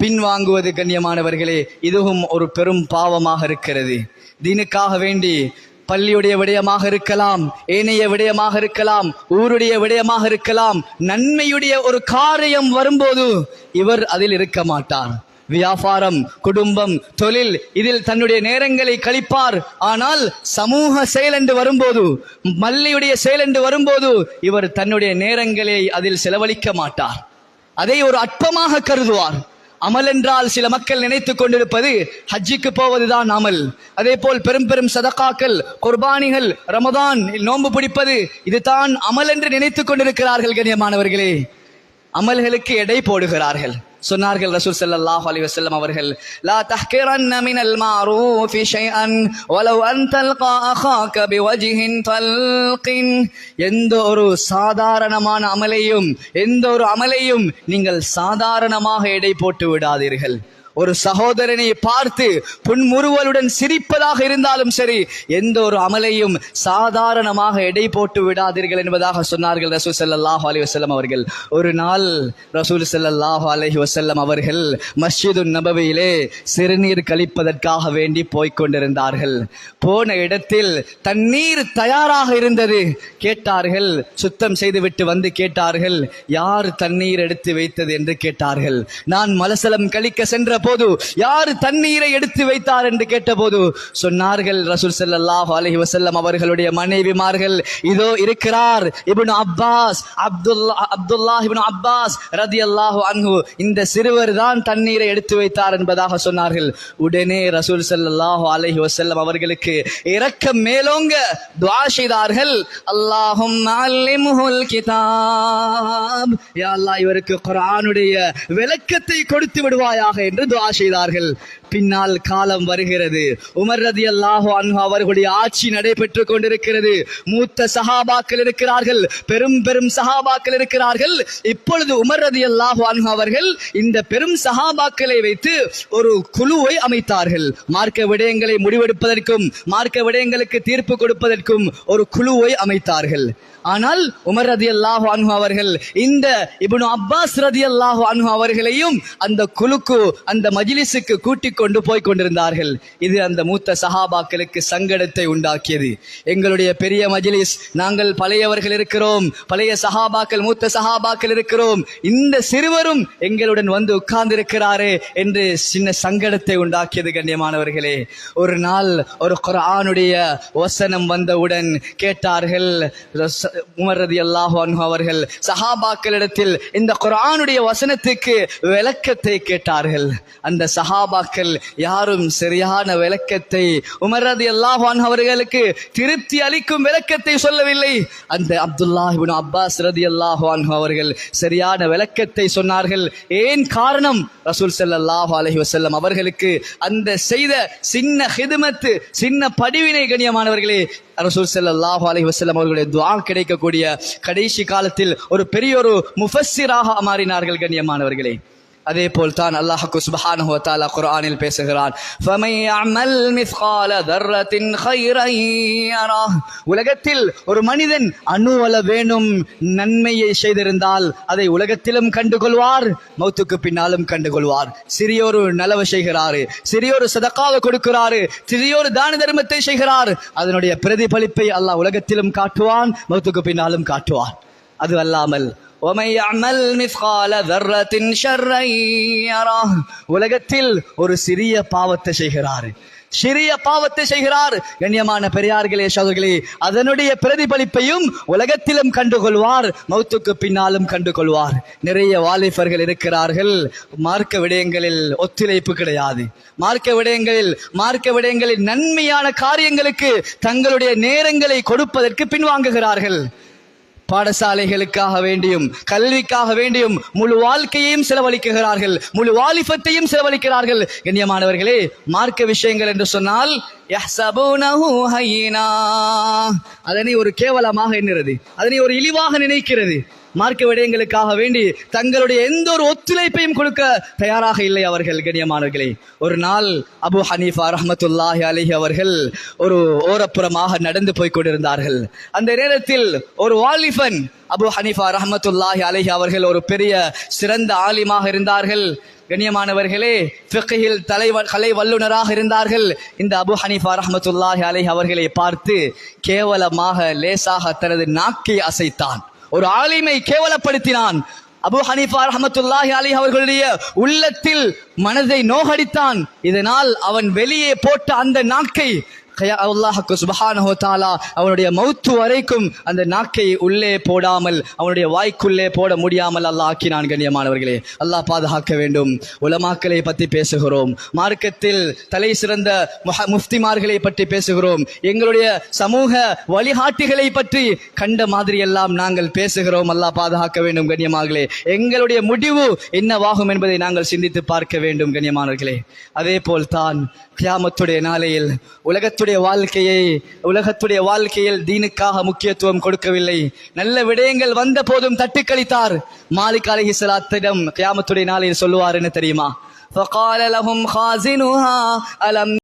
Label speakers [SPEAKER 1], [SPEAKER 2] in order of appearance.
[SPEAKER 1] பின்வாங்குவது கண்ணியமானவர்களே இதுவும் ஒரு பெரும் பாவமாக இருக்கிறது. தீனுக்காக வேண்டி பள்ளியுடைய விடயமாக இருக்கலாம் ஏனைய விடயமாக இருக்கலாம் ஊருடைய விடயமாக இருக்கலாம் நன்மையுடைய ஒரு காரியம் வரும்போது இவர் அதில் இருக்க மாட்டார். வியாபாரம் குடும்பம் தொழில் இதில் தன்னுடைய நேரங்களை கழிப்பார். ஆனால் சமூக செயல் என்று வரும்போது மல்லியுடைய செயல் என்று வரும்போது இவர் தன்னுடைய நேரங்களை அதில் செலவழிக்க மாட்டார். அதை ஒரு அற்பமாக கருதுவார். அமல் என்றால் சில மக்கள் நினைத்துக் கொண்டிருப்பது ஹஜ்ஜிக்கு போவதுதான் அமல். அதே போல் பெரும் பெரும் சதக்காக்கள் குர்பானிகள் ரமதான் நோன்பு பிடிப்பது இதுதான் அமல் என்று நினைத்துக் கொண்டிருக்கிறார்கள் கண்ணியமானவர்களே. அமல்களுக்கு எடை போடுகிறார்கள். சொன்னார்கள் ரசூல் ஸல்லல்லாஹு அலைஹி வஸல்லம் அவர்கள் லா தஹ்கிரன்ன மினல் மாரூஃபி ஷைஅன் வலவ் அன் தல்கா அகாக பிவஜ்ஹின் தல்கின் எந்த ஒரு சாதாரணமான அமலையும் எந்த ஒரு அமலையும் நீங்கள் சாதாரணமாக எடை போட்டு விடாதீர்கள். ஒரு சகோதரனை பார்த்து புன்முறுவலுடன் சிரிப்பதாக இருந்தாலும் சரி எந்த ஒரு அமலையும் சாதாரணமாக எடை போட்டு விடாதீர்கள் என்பதாக சொன்னார்கள் ரசூல் ஸல்லல்லாஹு அலி வசல்லம் அவர்கள். ஒரு நாள் ரசூல் ஸல்லல்லாஹு அலஹி வசல்லம் அவர்கள் மஸ்ஜிது நபவியிலே சிறுநீர் கழிப்பதற்காக வேண்டி போய்க் கொண்டிருந்தார்கள். போன இடத்தில் தண்ணீர் தயாராக இருந்தது. கேட்டார்கள் சுத்தம் செய்துவிட்டு வந்து கேட்டார்கள் யார் தண்ணீர் எடுத்து வைத்தது என்று கேட்டார்கள். நான் மலசலம் கழிக்க சென்ற போது யார் தண்ணீரை எடுத்து வைத்தார்? என்று கேட்டபோது சொன்னார்கள் ரசூல் செல்லல்லாஹ் அலஹி வசல்லம் அவர்களுடைய மனைவிமார்கள் இதோ இருக்கிறார். Ibn Abbas Abdullah Abdullah Ibn Abbas ரதியல்லாஹு அன்ஹு இந்த சிறுவர் தான் தண்ணீரை எடுத்து வைத்தார் என்பதாக சொன்னார்கள். உடனே ரசூல் ஸல்லல்லாஹு அலஹி வசல்லம் அவர்களுக்கு இரக்கம் மேலோங்க துவா செய்தார்கள். அல்லாஹும் அல்லிம்ஹுல் கிதாப். யா அல்லாஹ் இவருக்கு குரானுடைய விளக்கத்தை கொடுத்து விடுவாயாக என்று துஆ செய்தார்கள். பின்னால் காலம் வருகிறது. உமர் ரதியல்லாஹு அன்ஹு அவர்களுடைய ஆட்சி நடைபெற்றுக் கொண்டிருக்கிறது. மூத்த சஹாபாக்கள் இருக்கிறார்கள். பெரும் பெரும் சஹாபாக்கள் இருக்கிறார்கள். இப்பொழுது உமர் ரதியல்லாஹு அன்ஹு அவர்கள் இந்த பெரும் சஹாபாக்களை வைத்து ஒரு குழுவை அமைத்தார்கள். மார்க்க விடயங்களை முடிவெடுப்பதற்கும் மார்க்க விடயங்களுக்கு தீர்ப்பு கொடுப்பதற்கும் ஒரு குழுவை அமைத்தார்கள். ஆனால் உமர் ரதி அல்லாஹு அன்ஹு அவர்கள் இந்த இபுனு அப்பாஸ் ரதி அல்லாஹு அன்ஹு அவர்களையும் அந்த குழுக்கு அந்த மஜிலிசுக்கு கூட்டிக் கொண்டு போய் கொண்டிருந்தார்கள். இது அந்த மூத்த சஹாபாக்களுக்கு சங்கடத்தை உண்டாக்கியது. எங்களுடைய பெரிய மஜிலிஸ் நாங்கள் பழையவர்கள் இருக்கிறோம். பழைய சஹாபாக்கள் மூத்த சஹாபாக்கள் இருக்கிறோம். இந்த சிறுவரும் எங்களுடன் வந்து உட்கார்ந்திருக்கிறாரே என்று சின்ன சங்கடத்தை உண்டாக்கியது கண்ணியமானவர்களே. ஒரு நாள் ஒரு குரானுடைய வசனம் வந்தவுடன் கேட்டார்கள் ரச- உமர் அல்லாஹு அவர்கள் சஹாபாக்களிடத்தில் இந்த குரானுடைய வசனத்துக்கு விளக்கத்தை கேட்டார்கள். அந்த சஹாபாக்கள் யாரும் சரியான விளக்கத்தை உமரது எல்லாஹான் அவர்களுக்கு திருப்தி அளிக்கும் விளக்கத்தை சொல்லவில்லை. அந்த அப்துல்லாஹ் அப்பாஸ் ரதி அல்லாஹான் அவர்கள் சரியான விளக்கத்தை சொன்னார்கள். ஏன் காரணம்? ரசூல் ஸல்லல்லாஹு அலஹி வசல்லம் அவர்களுக்கு அந்த செய்த சின்ன ஹிதுமத்து சின்ன படிவினை கணியமானவர்களே ரசூல் ஸல்லல்லாஹு அலஹி வசல்லம் அவர்களுடைய துவா கிடைக்கக்கூடிய கடைசி காலத்தில் ஒரு பெரிய ஒரு முஃபஸிராக மாறினார்கள் கண்ணியமானவர்களே. அதே போல் தான் அல்லாஹ்க்கு சுப்ஹானஹு வ குர்ஆனில் பேசுகிறான். ஃபமை யஅமல் மிஸ்கால தர்ரத்தின் உலகத்தில் ஒரு மனிதன் அணுவள வேணும் நன்மையை செய்திருந்தால் அதை உலகத்திலும் கண்டுகொள்வார் மௌத்துக்கு பின்னாலும் கண்டுகொள்வார். சிறியோரு நலவு செய்கிறாரு சிறியோரு சதக்காவை கொடுக்கிறாரு சிறியோரு தான தர்மத்தை செய்கிறார். அதனுடைய பிரதிபலிப்பை அல்லாஹ் உலகத்திலும் காட்டுவான் மௌத்துக்கு பின்னாலும் காட்டுவான். அது அல்லாமல் ஒமை அமல் மிஸ்கால தர்ரத்தின் ஷர்ரையரா உலகத்தில் ஒரு சிறிய பாவத்தை செய்கிறார். சிறிய பாவத்தை செய்கிறார். கண்ணியமான பெரியார்களே சகோதரர்களே அதனுடைய பிரதிபலிப்பையும் உலகத்திலும் கண்டுகொள்வார். மௌத்துக்கு பின்னாலும் கண்டுகொள்வார். நிறைய வாலிபர்கள் இருக்கிறார்கள். மார்க்க விடயங்களில் ஒத்துழைப்பு கிடையாது. மார்க்க விடயங்களில் மார்க்க விடயங்களில் நன்மையான காரியங்களுக்கு தங்களுடைய நேரங்களை கொடுப்பதற்கு பின்வாங்குகிறார்கள். பாடசாலைகளுக்காக வேண்டியும் கல்விக்காக வேண்டியும் முழு வாழ்க்கையையும் செலவழிக்கிறார்கள் முழு வாலிபத்தையும் செலவழிக்கிறார்கள். கண்ணியமானவர்களே மார்க்க விஷயங்கள் என்று சொன்னால் அதனை ஒரு கேவலமாக எண்ணுறது அதனை ஒரு இழிவாக நினைக்கிறது. மார்க்க விடயங்களுக்காக வேண்டி தங்களுடைய எந்த ஒரு ஒத்துழைப்பையும் கொடுக்க தயாராக இல்லை அவர்கள் கண்ணியமானவர்களே. ஒரு நாள் அபு ஹனீஃபா ரஹமத்துல்லாஹி அலிஹி அவர்கள் ஒரு ஓரப்புறமாக நடந்து போய் கொண்டிருந்தார்கள். அந்த நேரத்தில் ஒரு வாலிபன் அபு ஹனீஃபா ரஹமத்துல்லாஹி அலிஹி அவர்கள் ஒரு பெரிய சிறந்த ஆலிமாக இருந்தார்கள். கண்ணியமானவர்களே ஃபிக்ஹில் தலைவ கலை வல்லுனராக இருந்தார்கள். இந்த அபு ஹனீஃபா ரஹமத்துல்லாஹி அலைஹி அவர்களை பார்த்து கேவலமாக லேசாக தனது நாக்கை அசைத்தான். ஒரு ஆலிமை கேவலப்படுத்தினான். அபு ஹனீஃபா ரஹமத்துல்லாஹி அலி அவர்களுடைய உள்ளத்தில் மனதை நோகடித்தான். இதனால் அவன் வெளியே போட்ட அந்த நாக்கை கயா- அல்லாஹுக்கு சுபஹானஹோ தாலா அவனுடைய மௌத்து வரைக்கும் அந்த நாக்கை உள்ளே போடாமல் அவனுடைய வாய்க்குள்ளே போட முடியாமல் அல்லாஹ் ஆக்கினான் கண்ணியமானவர்களே. அல்லாஹ் பாதுகாக்க வேண்டும். உலமாக்களை பற்றி பேசுகிறோம். மார்க்கத்தில் தலை சிறந்த முஃப்திமார்களை பற்றி பேசுகிறோம். எங்களுடைய சமூக வழிகாட்டிகளை பற்றி கண்ட மாதிரி எல்லாம் நாங்கள் பேசுகிறோம். அல்லாஹ் பாதுகாக்க வேண்டும் கண்ணியமார்களே எங்களுடைய முடிவு என்னவாகும் என்பதை நாங்கள் சிந்தித்து பார்க்க வேண்டும் கண்ணியமானவர்களே. அதே போல் தான் கியாமத்துடைய நாளையில் உலகத்துடைய வாழ்க்கையை உலகத்துடைய வாழ்க்கையில் தீனுக்காக முக்கியத்துவம் கொடுக்கவில்லை நல்ல விடயங்கள் வந்த போதும் தட்டிக்கழித்தார் மாலிக் அலைஹிஸ்ஸலாத்திடம் கியாமத்துடைய நாளையில் சொல்லுவார் என்ன தெரியுமா فقال لهم خازنها ألم